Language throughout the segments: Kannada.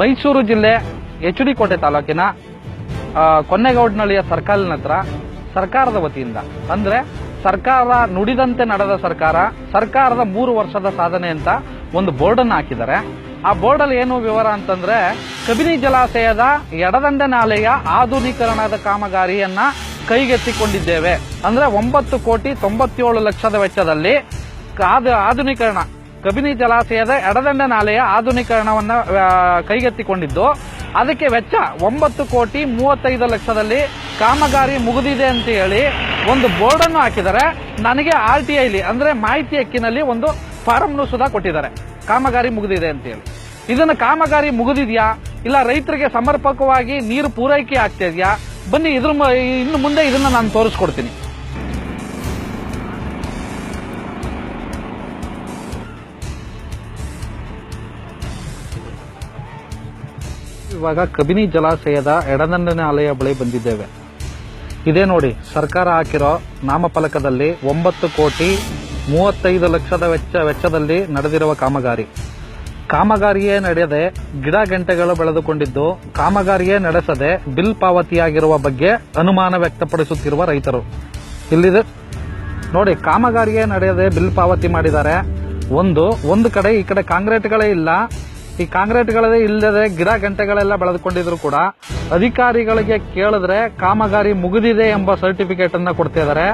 ಮೈಸೂರು ಜಿಲ್ಲೆ ಎಚ್ ಡಿ ಕೋಟೆ ತಾಲೂಕಿನ ಕೊನ್ನೆಗೌಡನಹಳ್ಳಿಯ ಸರ್ಕಲ್ನ ಹತ್ರ ಸರ್ಕಾರದ ವತಿಯಿಂದ. ಅಂದ್ರೆ ಸರ್ಕಾರ ನುಡಿದಂತೆ ನಡೆದ ಸರ್ಕಾರ, ಸರ್ಕಾರದ ಮೂರು ವರ್ಷದ ಸಾಧನೆ ಅಂತ ಒಂದು ಬೋರ್ಡ್ ಅನ್ನು ಹಾಕಿದ್ದಾರೆ. ಆ ಬೋರ್ಡ್ ಅಲ್ಲಿ ಏನು ವಿವರ ಅಂತಂದ್ರೆ, ಕಬಿನಿ ಜಲಾಶಯದ ಎಡದಂಡೆ ನಾಲೆಯ ಆಧುನೀಕರಣದ ಕಾಮಗಾರಿಯನ್ನ ಕೈಗೆತ್ತಿಕೊಂಡಿದ್ದೇವೆ. ಅಂದ್ರೆ ಒಂಬತ್ತು ಕೋಟಿ ತೊಂಬತ್ತೇಳು ಲಕ್ಷದ ವೆಚ್ಚದಲ್ಲಿ ಆಧುನೀಕರಣ ಕಬಿನಿ ಜಲಾಶಯದ ಎಡದಂಡ ನಾಲೆಯ ಆಧುನೀಕರಣವನ್ನ ಕೈಗೆತ್ತಿಕೊಂಡಿದ್ದು. ಅದಕ್ಕೆ ವೆಚ್ಚ ಒಂಬತ್ತು ಕೋಟಿ ಮೂವತ್ತೈದು ಲಕ್ಷದಲ್ಲಿ ಕಾಮಗಾರಿ ಮುಗಿದಿದೆ ಅಂತ ಹೇಳಿ ಒಂದು ಬೋರ್ಡ್ ಅನ್ನು ಹಾಕಿದ್ದಾರೆ. ನನಗೆ ಆರ್ ಟಿ ಐಲಿ, ಅಂದ್ರೆ ಮಾಹಿತಿ ಹಕ್ಕಿನಲ್ಲಿ ಒಂದು ಫಾರಂ ಸುಧಾ ಕೊಟ್ಟಿದ್ದಾರೆ. ಕಾಮಗಾರಿ ಮುಗಿದಿದೆ ಅಂತ ಹೇಳಿ. ಇದನ್ನ ಕಾಮಗಾರಿ ಮುಗಿದಿದ್ಯಾ? ಇಲ್ಲ ರೈತರಿಗೆ ಸಮರ್ಪಕವಾಗಿ ನೀರು ಪೂರೈಕೆ ಆಗ್ತಾ ಇದೆಯಾ? ಬನ್ನಿ ಇದ್ರ ಇನ್ನು ಮುಂದೆ ಇದನ್ನ ನಾನು ತೋರಿಸ್ಕೊಡ್ತೀನಿ. ಇವಾಗ ಕಬಿನಿ ಜಲಾಶಯದ ಎಡದಂಡನೆ ಅಲೆಯ ಬಳಿ ಬಂದಿದ್ದೇವೆ. ಇದೇ ನೋಡಿ, ಸರ್ಕಾರ ಹಾಕಿರೋ ನಾಮಫಲಕದಲ್ಲಿ ಒಂಬತ್ತು ಕೋಟಿ ಮೂವತ್ತೈದು ಲಕ್ಷದ ವೆಚ್ಚ, ವೆಚ್ಚದಲ್ಲಿ ನಡೆದಿರುವ ಕಾಮಗಾರಿ. ಕಾಮಗಾರಿಯೇ ನಡೆಯದೆ ಗಿಡ ಗಂಟೆಗಳು ಬೆಳೆದುಕೊಂಡಿದ್ದು, ಕಾಮಗಾರಿಯೇ ನಡೆಸದೆ ಬಿಲ್ ಪಾವತಿಯಾಗಿರುವ ಬಗ್ಗೆ ಅನುಮಾನ ವ್ಯಕ್ತಪಡಿಸುತ್ತಿರುವ ರೈತರು. ಇಲ್ಲಿದೆ. ನೋಡಿ, ಕಾಮಗಾರಿಯೇ ನಡೆಯದೆ ಬಿಲ್ ಪಾವತಿ ಮಾಡಿದ್ದಾರೆ. ಒಂದು ಒಂದು ಕಡೆ ಈ ಕಡೆ ಕಾಂಕ್ರೀಟ್ಗಳೇ ಇಲ್ಲ. ಈ ಕಾಂಕ್ರೀಟ್ಗಳೇ ಇಲ್ಲದೆ ಗಿಡ ಗಂಟೆಗಳೆಲ್ಲ ಬೆಳೆದುಕೊಂಡಿದ್ರು ಕೂಡ ಅಧಿಕಾರಿಗಳಿಗೆ ಕೇಳಿದ್ರೆ ಕಾಮಗಾರಿ ಮುಗಿದಿದೆ ಎಂಬ ಸರ್ಟಿಫಿಕೇಟ್ ಅನ್ನ ಕೊಡ್ತಾ ಇದಾರೆ.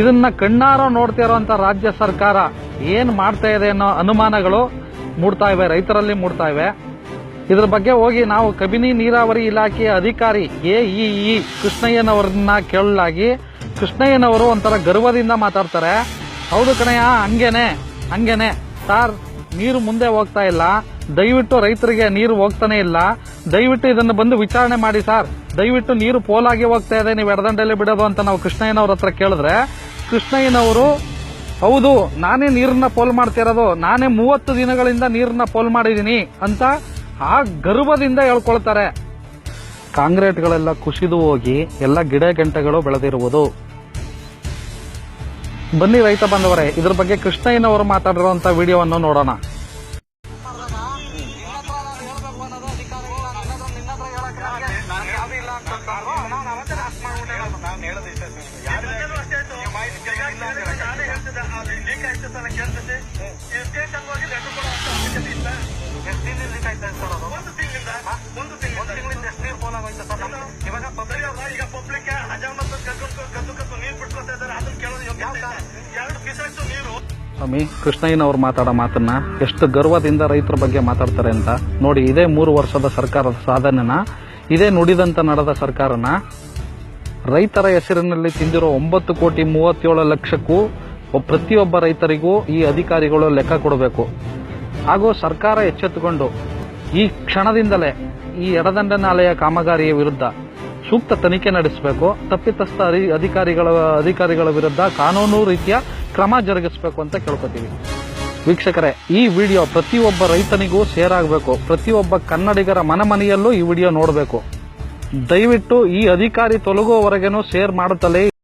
ಇದನ್ನ ಕಣ್ಣಾರ ನೋಡ್ತಾ ಇರುವಂತ ರಾಜ್ಯ ಸರ್ಕಾರ ಏನ್ ಮಾಡ್ತಾ ಇದೆ ಅನ್ನೋ ಅನುಮಾನಗಳು ಮೂಡ್ತಾ ಇವೆ, ರೈತರಲ್ಲಿ ಮೂಡ್ತಾ ಇವೆ. ಇದ್ರ ಬಗ್ಗೆ ಹೋಗಿ ನಾವು ಕಬಿನಿ ನೀರಾವರಿ ಇಲಾಖೆಯ ಅಧಿಕಾರಿ ಎ ಇ ಕೃಷ್ಣಯ್ಯನವರನ್ನ ಕೇಳಲಾಗಿ ಕೃಷ್ಣಯ್ಯನವರು ಒಂಥರ ಗರ್ವದಿಂದ ಮಾತಾಡ್ತಾರೆ. ಹೌದು ಕಣಯ್ಯ, ಹಂಗೇನೆ ಹಂಗೇನೆ. ಸಾರ್, ನೀರು ಮುಂದೆ ಹೋಗ್ತಾ ಇಲ್ಲ. ದಯವಿಟ್ಟು ರೈತರಿಗೆ ನೀರು ಹೋಗ್ತಾನೆ ಇಲ್ಲ. ದಯವಿಟ್ಟು ಇದನ್ನು ಬಂದು ವಿಚಾರಣೆ ಮಾಡಿ ಸರ್. ದಯವಿಟ್ಟು ನೀರು ಪೋಲಾಗಿ ಹೋಗ್ತಾ ಇದೆ, ನೀವು ಎಡದಂಡೆಯಲ್ಲಿ ಬಿಡೋದು ಅಂತ ನಾವು ಕೃಷ್ಣಯ್ಯನವ್ರ ಹತ್ರ ಕೇಳಿದ್ರೆ, ಕೃಷ್ಣಯ್ಯನವರು, ಹೌದು, ನಾನೇ ನೀರನ್ನ ಪೋಲ್ ಮಾಡ್ತಿರೋದು ನಾನೇ ಮೂವತ್ತು ದಿನಗಳಿಂದ ನೀರನ್ನ ಪೋಲ್ ಮಾಡಿದ್ದೀನಿ ಅಂತ ಆ ಗರ್ವದಿಂದ ಹೇಳ್ಕೊಳ್ತಾರೆ. ಕಾಂಗ್ರೆಟ್ಗಳೆಲ್ಲ ಕುಸಿದು ಹೋಗಿ ಎಲ್ಲ ಗಿಡ ಗಂಟೆಗಳು ಬೆಳೆದಿರುವುದು. ಬನ್ನಿ ರೈತ ಬಂದವರೇ ಇದ್ರ ಬಗ್ಗೆ ಕೃಷ್ಣಯ್ಯನವರು ಮಾತಾಡಿರುವಂತ ವಿಡಿಯೋವನ್ನು ನೋಡೋಣ. ಈಗ ಪಬ್ಲಿಕ್ ಅಜಾಮತ್ ಗದ್ದು ಗದ್ದು ಗದ್ದು ನೀರು ಬಿಟ್ಕೊತಾ ಇದ್ದಾರೆ. ಅದನ್ನ ಕೇಳೋದು ಯೋಗ್ಯತೆ ಎರಡು ಕಿಸೆಟ್ಟು ನೀರು. ಸ್ವಾಮಿ ಕೃಷ್ಣಯ್ಯನವರು ಮಾತಾಡೋ ಮಾತನ್ನ ಎಷ್ಟು ಗರ್ವದಿಂದ ರೈತರ ಬಗ್ಗೆ ಮಾತಾಡ್ತಾರೆ ಅಂತ ನೋಡಿ ಇದೇ ಮೂರು ವರ್ಷದ ಸರ್ಕಾರದ ಸಾಧನೆನ ಇದೇ ನುಡಿದಂತ ನಡೆದ ಸರ್ಕಾರನ ರೈತರ ಹೆಸರಿನಲ್ಲಿ ತಿಂದಿರೋ ಒಂಬತ್ತು ಕೋಟಿ ಮೂವತ್ತೇಳು ಲಕ್ಷಕ್ಕೂ ಪ್ರತಿಯೊಬ್ಬ ರೈತರಿಗೂ ಈ ಅಧಿಕಾರಿಗಳು ಲೆಕ್ಕ ಕೊಡಬೇಕು. ಹಾಗೂ ಸರ್ಕಾರ ಎಚ್ಚೆತ್ತುಕೊಂಡು ಈ ಕ್ಷಣದಿಂದಲೇ ಈ ಎಡದಂಡನಾಲಯ ಕಾಮಗಾರಿಯ ವಿರುದ್ಧ ಸೂಕ್ತ ತನಿಖೆ ನಡೆಸಬೇಕು. ತಪ್ಪಿತಸ್ಥ ಅಧಿ- ಅಧಿಕಾರಿಗಳ ಅಧಿಕಾರಿಗಳ ವಿರುದ್ಧ ಕಾನೂನು ರೀತಿಯ ಕ್ರಮ ಜರುಗಿಸಬೇಕು ಅಂತ ಕೇಳ್ಕೊತೀವಿ. ವೀಕ್ಷಕರೇ, ಈ ವಿಡಿಯೋ ಪ್ರತಿಯೊಬ್ಬ ರೈತನಿಗೂ ಶೇರ್ ಆಗಬೇಕು. ಪ್ರತಿಯೊಬ್ಬ ಕನ್ನಡಿಗರ ಮನಮನೆಯಲ್ಲೂ ಈ ವಿಡಿಯೋ ನೋಡಬೇಕು. ದಯವಿಟ್ಟು ಈ ಅಧಿಕಾರಿ ತೊಲಗುವವರೆಗೂ ಶೇರ್ ಮಾಡುತ್ತಲೇ